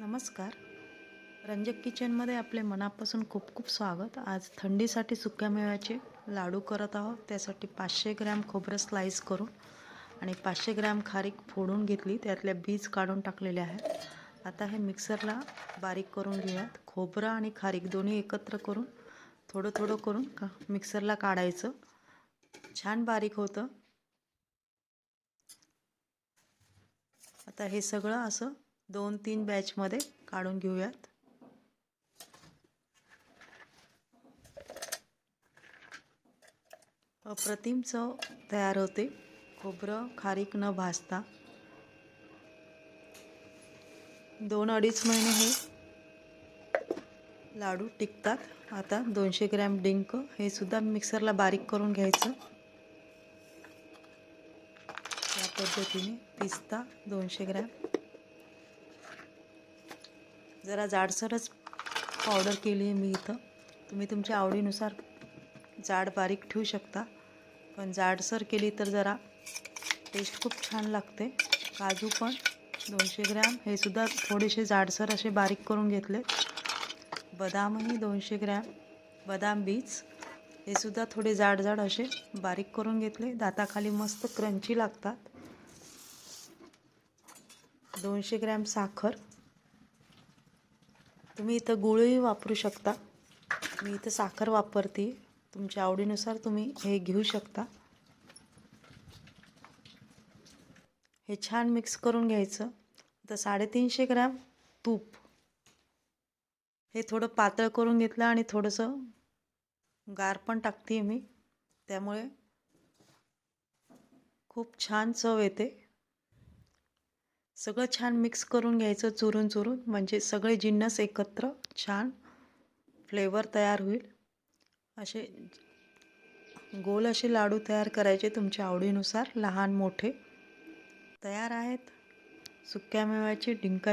नमस्कार. रंजक किचनमध्ये आपले मनापासून खूप खूप स्वागत. आज थंडीसाठी सुक्या मेव्याचे लाडू करत आहोत. त्यासाठी पाचशे ग्रॅम खोबरं स्लाईस करून आणि पाचशे ग्रॅम खारीक फोडून घेतली. त्यातल्या बीज काढून टाकलेले आहेत. आता हे मिक्सरला बारीक करून घेऊयात. खोबरं आणि खारीक दोन्ही एकत्र करून थोडं थोडं करून का मिक्सरला काढायचं. छान बारीक होतं. आता हे सगळं असं दोन तीन बॅचमध्ये काढून घेऊयात. अप्रतिम चव तयार होते. खोबरं खारीक न भाजता. दोन अडीच महिने हे लाडू टिकतात. आता दोनशे ग्रॅम डिंक हे सुद्धा मिक्सरला बारीक करून घ्यायचं. या पद्धतीने पिस्ता दोनशे ग्रॅम. जरा जाडसरच पावडर केली आहे मी इथं. तुम्ही तुमच्या आवडीनुसार जाड बारीक ठेवू शकता. पण जाडसर केली तर जरा टेस्ट खूप छान लागते. काजू पण दोनशे ग्रॅम. हे सुद्धा थोडेसे जाडसर असे बारीक करून घेतले. बदामही दोनशे ग्रॅम. बदाम बीज. हे सुद्धा थोडे जाड जाड असे बारीक करून घेतले. दाताखाली मस्त क्रंची लागतात. दोनशे ग्रॅम साखर. तुम्ही इथं गुळही वापरू शकता. मी इथं साखर वापरते. तुमच्या आवडीनुसार तुम्ही हे घेऊ शकता. हे छान मिक्स करून घ्यायचं. तर साडेतीनशे ग्रॅम तूप. हे थोडं पातळ करून घेतलं आणि थोडंसं गार पण टाकते मी. त्यामुळे खूप छान चव येते. सगळं छान मिक्स करून घ्यायचं चुरून चुरून. म्हणजे सगळे जिन्नस एकत्र छान फ्लेवर तयार होईल. असे गोल असे लाडू तयार करायचे तुमच्या आवडीनुसार लहान मोठे. तयार आहेत. सुक्या मेव्याचे डिंका